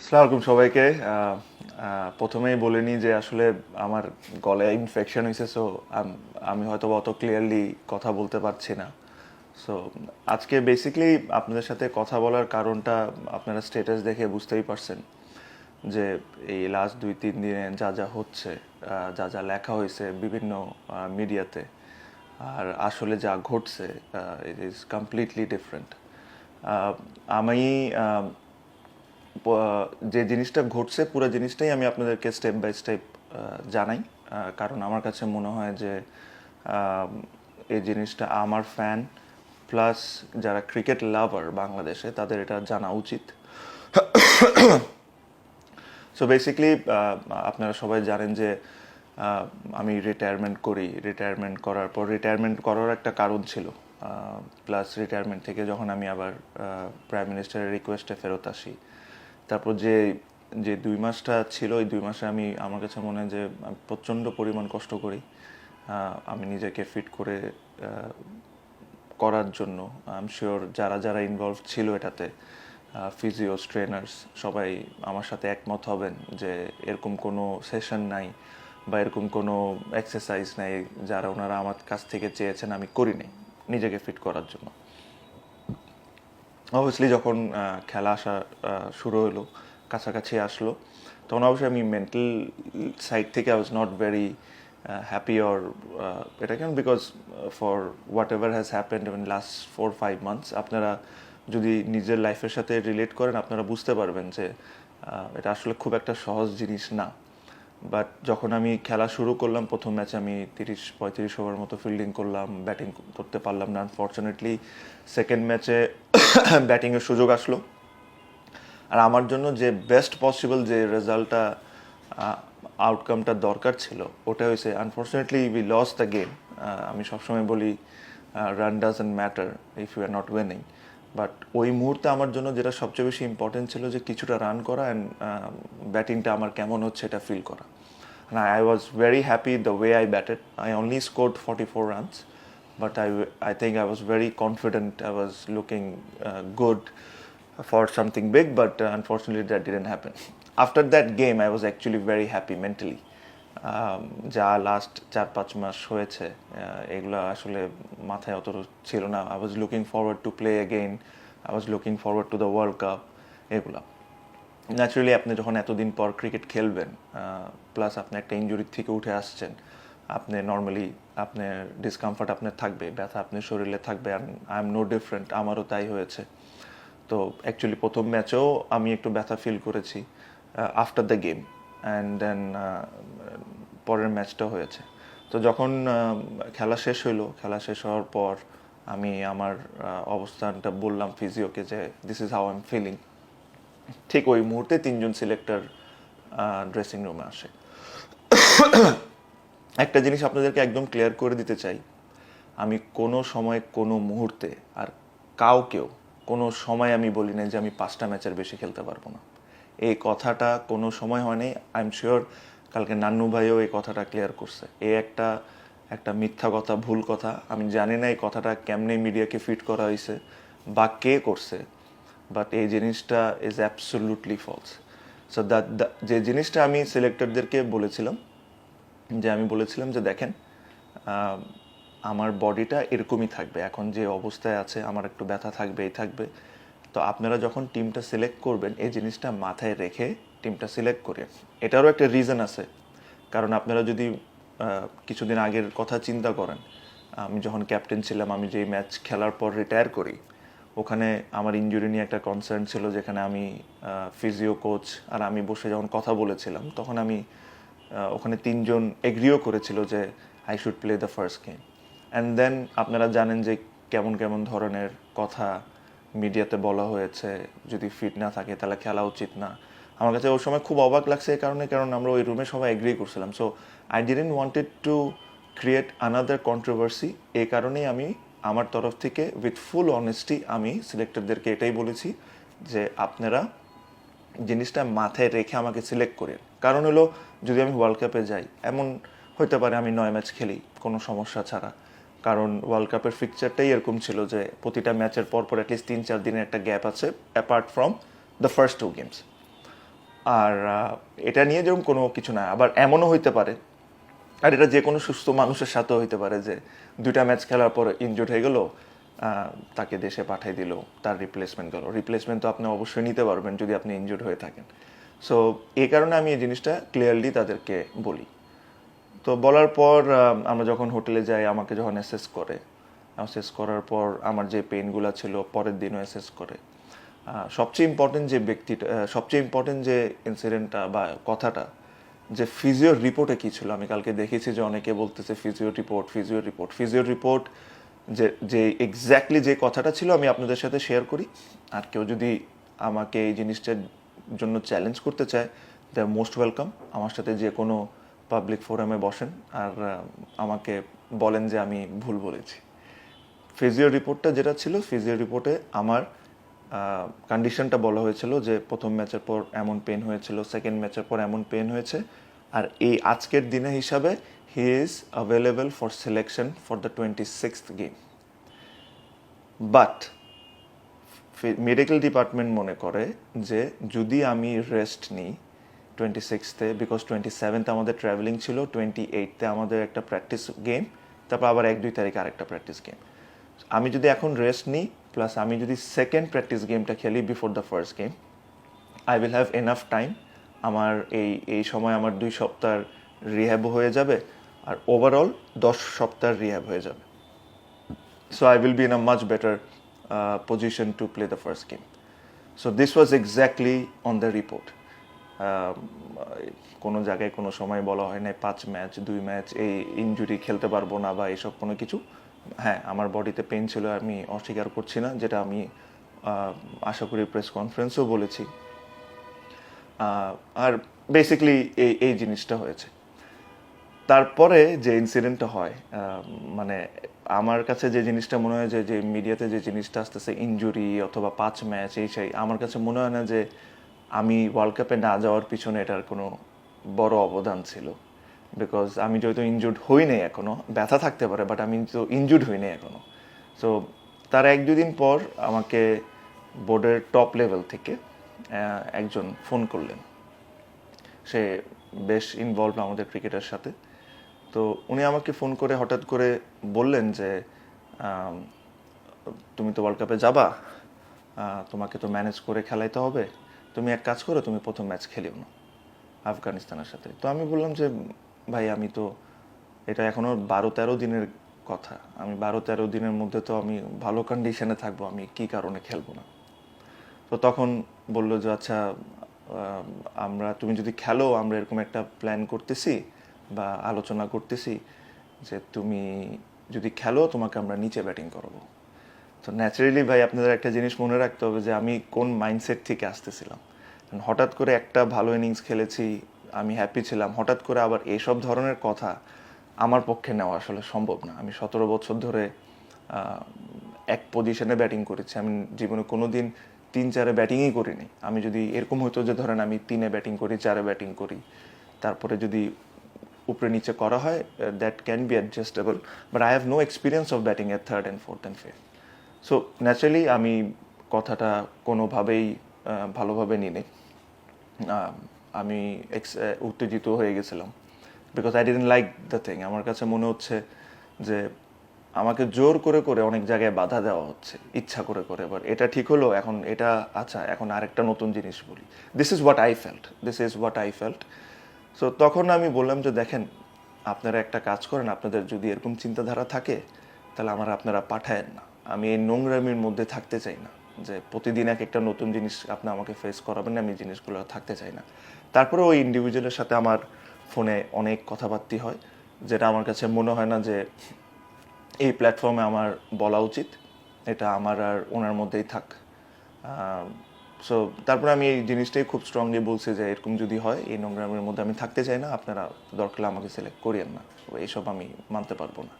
আসসালামাইকুম সবাইকে। প্রথমেই বলে নিই যে আসলে আমার গলায় ইনফেকশন হয়েছে সো আমি হয়তো অত ক্লিয়ারলি কথা বলতে পারছি না। সো আজকে বেসিক্যালি আপনাদের সাথে কথা বলার কারণটা আপনারা স্টেটাস দেখে বুঝতেই পারছেন যে এই লাস্ট দুই, তিন দিনে যা যা হচ্ছে যা যা লেখা হয়েছে বিভিন্ন মিডিয়াতে আর আসলে যা ঘটছে ইট ইজ কমপ্লিটলি ডিফারেন্ট আমি যে জিনিসটা ঘটছে, পুরো জিনিসটাই আমি আপনাদেরকে স্টেপ বাই স্টেপ জানাই। কারণ আমার কাছে মনে হয় যে এই জিনিসটা আমার ফ্যান প্লাস যারা ক্রিকেট লাভার বাংলাদেশে, তাদের এটা জানা উচিত। সো বেসিক্যালি আপনারা সবাই জানেন যে আমি রিটায়ারমেন্ট করি। রিটায়ারমেন্ট করার পর রিটায়ারমেন্ট করার একটা কারণ ছিল। প্লাস রিটায়ারমেন্ট থেকে যখন আমি আবার প্রাইম মিনিস্টারের রিকোয়েস্টে ফেরত আসি তারপর যে যে দুই মাসটা ছিল ওই দুই মাসে আমি, আমার কাছে মনে হয় যে প্রচণ্ড পরিমাণ কষ্ট করি। আমি নিজেকে ফিট করে করার জন্য। আই শিওর যারা যারা ইনভলভ ছিল এটাতে ফিজিও ট্রেনার্স সবাই আমার সাথে একমত হবেন যে, এরকম কোনো সেশন নাই বা এরকম কোনো এক্সারসাইজ নাই যারা ওনারা আমার কাছ থেকে চেয়েছেন আমি করিনি নিজেকে ফিট করার জন্য। অবভিয়াসলি যখন খেলা আসা শুরু হলো, কাছাকাছি আসলো, তখন অবশ্যই আমি মেন্টাল সাইড থেকে I was not very happy or এটা কেন? Because for whatever has happened even last four five months আপনারা যদি নিজের লাইফের সাথে রিলেট করেন, আপনারা বুঝতে পারবেন যে এটা আসলে খুব একটা সহজ জিনিস না। বাট যখন আমি খেলা শুরু করলাম, প্রথম ম্যাচে আমি তিরিশ, পঁয়ত্রিশ ওভার মতো ফিল্ডিং করলাম ব্যাটিং করতে পারলাম না আনফর্চুনেটলি সেকেন্ড ম্যাচে ব্যাটিংয়ের সুযোগ আসলো। আর আমার জন্য যে বেস্ট পসিবল যে রেজাল্টটা আউটকামটা দরকার ছিল ওটা হয়েছে unfortunately we lost the game আমি সবসময় বলি run doesn't matter if you are not winning but ওই মুহূর্তে আমার জন্য যেটা সবচেয়ে বেশি ইম্পর্টেন্ট ছিল যে কিছুটা রান করা অ্যান্ড ব্যাটিংটা আমার কেমন হচ্ছে এটা ফিল করা। And I was happy happy the way I batted. I only scored 44 runs, but I, I think I was very confident. I was looking uh, good for something big, but uh, unfortunately that didn't happen. After that game, I was actually very happy mentally. Um, যা last চার পাঁচ মাস হয়েছে এগুলো আসলে মাথায় অত ছিল না I was looking forward to play again I was looking forward to the world cup এগুলো ন্যাচারালি আপনি যখন এতদিন পর ক্রিকেট খেলবেন প্লাস আপনি একটা ইনজুরির থেকে উঠে আসছেন আপনি নর্মালি আপনার ডিসকমফর্ট আপনার থাকবে, ব্যথা আপনার শরীরে থাকবে আই এম নো ডিফারেন্ট আমারও তাই হয়েছে। তো অ্যাকচুয়ালি প্রথম ম্যাচেও আমি একটু ব্যথা ফিল করেছি after the game and then পরের ম্যাচটা হয়েছে। তো যখন খেলা শেষ হইল, খেলা শেষ হওয়ার পর আমি আমার অবস্থানটা বললাম ফিজিওকে যে this is how I am feeling ঠিক ওই মুহূর্তে তিনজন সিলেক্টর ড্রেসিং রুমে আসে। একটা জিনিস আপনাদেরকে একদম ক্লিয়ার করে দিতে চাই। আমি কোনো সময়, কোনো মুহূর্তে আর কাউকেও কোনো সময় আমি বলি না যে আমি পাঁচটা ম্যাচের বেশি খেলতে পারব না। এই কথাটা কোনো সময় হয়নি আই এম শিওর কালকে নান্নু ভাইও এই কথাটা ক্লিয়ার করছে। এই একটা একটা মিথ্যা কথা, ভুল কথা। আমি জানি না এই কথাটা কেমনে মিডিয়াকে ফিট করা হয়েছে বা কে করছে বাট এই জিনিসটা is absolutely false so that যে জিনিসটা আমি সিলেক্টরদেরকে বলেছিলাম যে আমি বলেছিলাম যে দেখেন আমার বডিটা এরকমই থাকবে। এখন যে অবস্থায় আছে, আমার একটু ব্যথা থাকবে, এই থাকবে। তো আপনারা যখন টিমটা সিলেক্ট করবেন, এই জিনিসটা মাথায় রেখে টিমটা সিলেক্ট করেন এটারও একটা রিজন আছে। কারণ আপনারা যদি কিছুদিন আগের কথা চিন্তা করেন, আমি যখন ক্যাপ্টেন ছিলাম, আমি যেই ম্যাচ খেলার পর রিটায়ার করি, ওখানে আমার ইঞ্জুরি নিয়ে একটা কনসার্ন ছিল, যেখানে আমি ফিজিও কোচ আর আমি বসে যখন কথা বলেছিলাম, তখন আমি ওখানে তিনজন এগ্রিও করেছিল যে I should play the first game and then আপনারা জানেন যে কেমন কেমন ধরনের কথা মিডিয়াতে বলা হয়েছে, যদি ফিট না থাকে তাহলে খেলা উচিত না। আমার কাছে ওই সময় খুব অবাক লাগছে এই কারণে, কারণ আমরা ওই রুমে সবাই এগ্রি করছিলাম। So I didn't wanted to create another controversy এই কারণেই আমি আমার তরফ থেকে উইথ ফুল অনেস্টি আমি সিলেক্টরদেরকে এটাই বলেছি যে আপনারা জিনিসটা মাথায় রেখে আমাকে সিলেক্ট করেন। কারণ হলো যদি আমি ওয়ার্ল্ড কাপে যাই, এমন হতে পারে আমি নয় ম্যাচ খেলি, কোনো সমস্যা ছাড়া। কারণ ওয়ার্ল্ড কাপের ফিকচারটাই এরকম ছিল যে, প্রতিটা ম্যাচের পর পর অ্যাটলিস্ট তিন চার দিনের একটা গ্যাপ আছে apart from the first two games আর এটা নিয়ে যেরকম কোনো কিছু না, আবার এমনও হইতে পারে, আর এটা যে কোনো সুস্থ মানুষের সাথেও হইতে পারে যে, দুইটা ম্যাচ খেলার পর ইনজুর্ড হয়ে গেল তাকে দেশে পাঠিয়ে দিল, তার রিপ্লেসমেন্ট গেল। রিপ্লেসমেন্ট তো আপনি অবশ্যই নিতে পারবেন যদি আপনি ইনজুর্ড হয়ে থাকেন। সো এই কারণে আমি এই জিনিসটা ক্লিয়ারলি তাদেরকে বলি। তো বলার পর আমরা যখন হোটেলে যাই, আমাকে যখন অ্যাসেস করে অ্যাসেস করার পর আমার যে পেইনগুলো ছিল, পরের দিনও অ্যাসেস করে। সবচেয়ে ইম্পর্টেন্ট যে ব্যক্তিটা সবচেয়ে ইম্পর্টেন্ট যে ইনসিডেন্টটা বা কথাটা, যে ফিজিওর রিপোর্টে কী ছিল? আমি কালকে দেখেছি যে অনেকে বলতেছে physio report physio report physio report যে যে এক্স্যাক্টলি যে কথাটা ছিল আমি আপনাদের সাথে শেয়ার করি। আর কেউ যদি আমাকে এই জিনিসটার জন্য চ্যালেঞ্জ করতে চায় দে আর মোস্ট ওয়েলকাম আমার সাথে যে কোনো পাবলিক ফোরামে বসেন আর আমাকে বলেন যে আমি ভুল বলেছি। ফিজিও রিপোর্টটা যেটা ছিল ফিজিও রিপোর্টে আমার কন্ডিশনটা বলা হয়েছিল যে প্রথম ম্যাচের পর এমন পেন হয়েছিল সেকেন্ড ম্যাচের পর এমন পেন হয়েছে। আর এই আজকের দিনে হিসাবে he is available for selection for the twenty sixth game but medical department মনে করে যে যদি আমি রেস্ট নিই টোয়েন্টি সিক্সতে বিকজ টোয়েন্টি সেভেন্থে আমাদের ট্রাভেলিং ছিল টোয়েন্টি এইটতে আমাদের একটা প্র্যাকটিস গেম তারপর আবার এক, দুই তারিখে আরেকটা প্র্যাকটিস গেম আমি যদি এখন রেস্ট নিই প্লাস আমি যদি সেকেন্ড প্র্যাকটিস গেমটা খেলি before the first game I will have enough time আমার এই এই সময় আমার দুই সপ্তাহ রিহ্যাব হয়ে যাবে, আর ওভারঅল দশ সপ্তাহ রিহ্যাব হয়ে যাবে। So I will be in a much better uh, position to play the first game. So this was exactly on the report. Um, কোনো জায়গায় কোনো সময় বলা হয় না পাঁচ ম্যাচ দুই ম্যাচ এই ইনজুরি খেলতে পারব না বা এসব কোনো কিছু হ্যাঁ আমার বডিতে পেন ছিল আমি অস্বীকার করছি না যেটা আমি আশা করি প্রেস কনফারেন্সেও বলেছি আর বেসিকলি এই এই জিনিসটা হয়েছে তারপরে যে ইনসিডেন্টটা হয় মানে আমার কাছে যে জিনিসটা মনে হয় যে যে মিডিয়াতে যে জিনিসটা আসতেছে ইনজুরি অথবা পাঁচ ম্যাচ এই সেই, আমার কাছে মনে হয় না যে আমি ওয়ার্ল্ড কাপে না যাওয়ার পিছনে এটার কোনো বড় অবদান ছিল। বিকজ আমি যেহেতু ইনজুর্ড হই নাই এখনও ব্যথা থাকতে পারে বাট আমি তো ইনজুর্ড হই নাই এখনও। সো তার এক দুদিন পর আমাকে বোর্ডের টপ লেভেল থেকে একজন ফোন করলেন। সে বেশ ইনভলভ আমাদের ক্রিকেটের সাথে। তো উনি আমাকে ফোন করে হঠাৎ করে বললেন যে তুমি তো ওয়ার্ল্ড কাপে যাবা তোমাকে তো ম্যানেজ করে খেলাইতে হবে। তুমি এক কাজ করো, তুমি প্রথম ম্যাচ খেলিও না আফগানিস্তানের সাথে। তো আমি বললাম যে, ভাই, আমি তো, এটা এখনও বারো তেরো দিনের কথা। আমি বারো তেরো দিনের মধ্যে তো আমি ভালো কন্ডিশনে থাকব, আমি কি কারণে খেলব না? তো তখন বলল যে আচ্ছা আমরা, তুমি যদি খেলো, আমরা এরকম একটা প্ল্যান করতেছি বা আলোচনা করতেছি যে তুমি যদি খেলো, তোমাকে আমরা নিচে ব্যাটিং করব। তো ন্যাচারালি ভাই, আপনাদের একটা জিনিস মনে রাখতে হবে যে আমি কোন মাইন্ডসেট থেকে আসতেছিলাম। হঠাৎ করে একটা ভালো ইনিংস খেলেছি, আমি হ্যাপি ছিলাম, হঠাৎ করে আবার এইসব ধরনের কথা আমার পক্ষে নেওয়া আসলে সম্ভব না। আমি সতেরো বছর ধরে এক পজিশনে ব্যাটিং করেছি। আমি জীবনে কোনো দিন তিন চারে ব্যাটিংই করিনি। আমি যদি এরকম হতো যে ধরেন আমি তিনে ব্যাটিং করি, চারে ব্যাটিং করি, তারপরে যদি উপরে নিচে করা হয় that can be adjustable but I have no experience of batting at third and fourth and fifth so naturally আমি কথাটা কোনোভাবেই ভালোভাবে নিই আমি উত্তেজিত হয়ে গেছিলাম। Because I didn't like the thing আমার কাছে মনে হচ্ছে যে আমাকে জোর করে করে অনেক জায়গায় বাধা দেওয়া হচ্ছে, ইচ্ছা করে করে। এবার এটা ঠিক হলো, এখন এটা আচ্ছা এখন আরেকটা নতুন জিনিস বলি। This is what I felt this is what I felt so তখন আমি বললাম যে, দেখেন, আপনারা একটা কাজ করেন, আপনাদের যদি এরকম চিন্তাধারা থাকে, তাহলে আমার আপনারা পাঠায়েন না। আমি এই নোংরামির মধ্যে থাকতে চাই না। যে, প্রতিদিন এক একটা নতুন জিনিস আপনি আমাকে ফেস করাবেন আমি জিনিসগুলো থাকতে চাই না। তারপরে ওই ইন্ডিভিজুয়ালের সাথে আমার ফোনে অনেক কথাবার্তি হয়, যেটা আমার কাছে মনে হয় না যে, এই প্ল্যাটফর্মে আমার বলা উচিত। এটা আমার আর ওনার মধ্যেই থাক। সো তারপরে আমি এই জিনিসটাই খুব স্ট্রংলি বলছি যে এরকম যদি হয়, এই নোংরামের মধ্যে আমি থাকতে চাই না, আপনারা দরকার আমাকে সিলেক্ট করিয়েন না। এইসব আমি মানতে পারব না।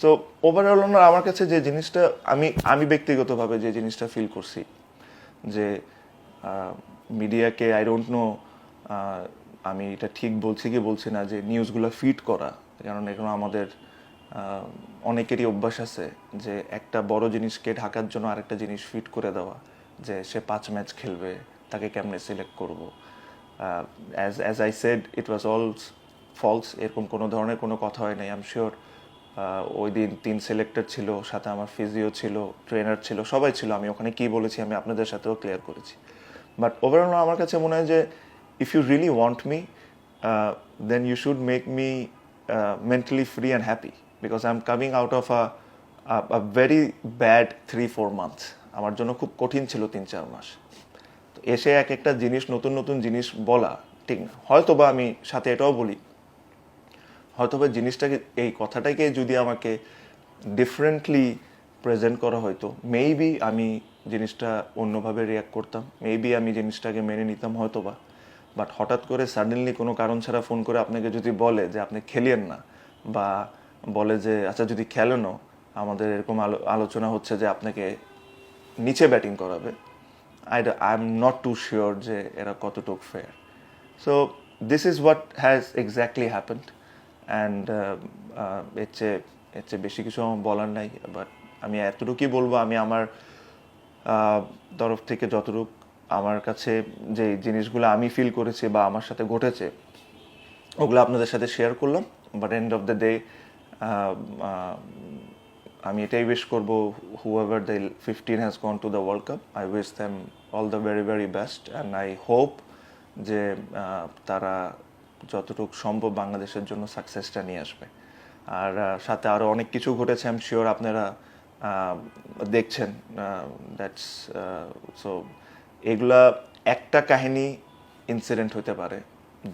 সো ওভারঅল আমার কাছে যে জিনিসটা, আমি আমি ব্যক্তিগতভাবে যে জিনিসটা ফিল করছি, যে মিডিয়াকে আই ডোন্ট নো আমি এটা ঠিক বলছি কি বলছি না, যে নিউজগুলো ফিট করা, কারণ এগুলো আমাদের অনেকেরই অভ্যাস আছে যে একটা বড় জিনিসকে ঢাকার জন্য আরেকটা জিনিস ফিট করে দেওয়া। যে সে পাঁচ ম্যাচ খেলবে, তাকে কেমনে সিলেক্ট করব? As as I said it was all false এরকম কোনো ধরনের কোনো কথা হয় নাই আই এম শিওর ওই দিন তিন সিলেক্টেড ছিল, সাথে আমার ফিজিও ছিল ট্রেনার ছিল, সবাই ছিল, আমি ওখানে কি বলেছি আমি আপনাদের সাথেও ক্লিয়ার করেছি। বাট ওভারঅল আমার কাছে মনে হয় যে if you really want me then you should make me mentally free and happy because I am coming out of a very bad three four months আমার জন্য খুব কঠিন ছিল তিন চার মাস। তো এসে এক একটা জিনিস, নতুন নতুন জিনিস বলা, ঠিক না। হয়তো বা আমি সাথে এটাও বলি হয়তো বা জিনিসটাকে, এই কথাটাকে যদি আমাকে ডিফারেন্টলি প্রেজেন্ট করা হয়তো মেবি আমি জিনিসটা অন্যভাবে রিয়াক্ট করতাম মেবি আমি জিনিসটাকে মেনে নিতাম হয়তো বা বাট হঠাৎ করে সাডেনলি কোনো কারণ ছাড়া ফোন করে আপনাকে যদি বলে যে আপনি খেলিয়েন না, বা বলে যে আচ্ছা যদি খেলেনও, আমাদের এরকম আলো, আলোচনা হচ্ছে যে আপনাকে নিচে ব্যাটিং করাবে। I I am not too sure যে এরা কতটুক fair so this is what has exactly happened and এর চেয়ে এর চেয়ে বেশি কিছু আমার বলার নাই বাট আমি এতটুকুই বলব, আমি আমার তরফ থেকে যতটুক আমার কাছে যে জিনিসগুলো আমি ফিল করেছি বা আমার সাথে ঘটেছে, ওগুলো আপনাদের সাথে শেয়ার করলাম but end of the day আমি এটাই উইশ করব whoever the fifteen has gone to the world cup I wish them all the very very best and I hope যে তারা যতটুকু সম্ভব বাংলাদেশের জন্য সাকসেসটা নিয়ে আসবে। আর সাথে আরও অনেক কিছু ঘটেছে আই এম শিওর আপনারা দেখছেন দ্যাটস সো এগুলা একটা কাহিনী ইনসিডেন্ট হতে পারে,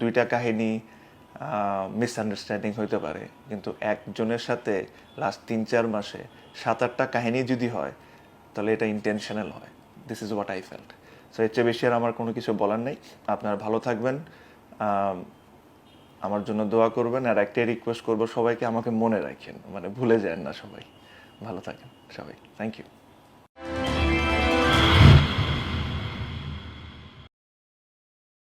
দুইটা কাহিনী মিসআন্ডারস্ট্যান্ডিং হইতে পারে। কিন্তু একজনের সাথে লাস্ট তিন, চার মাসে সাত, আটটা কাহিনী যদি হয়, তাহলে এটা ইন্টেনশনাল হয়। This is what I felt so এর চেয়ে বেশি আর আমার কোনো কিছু বলার নেই। আপনারা ভালো থাকবেন। আমার জন্য দোয়া করবেন আর একটাই রিকোয়েস্ট করব, সবাইকে আমাকে মনে রাখেন। মানে ভুলে যান না সবাই। ভালো থাকেন সবাই। Thank you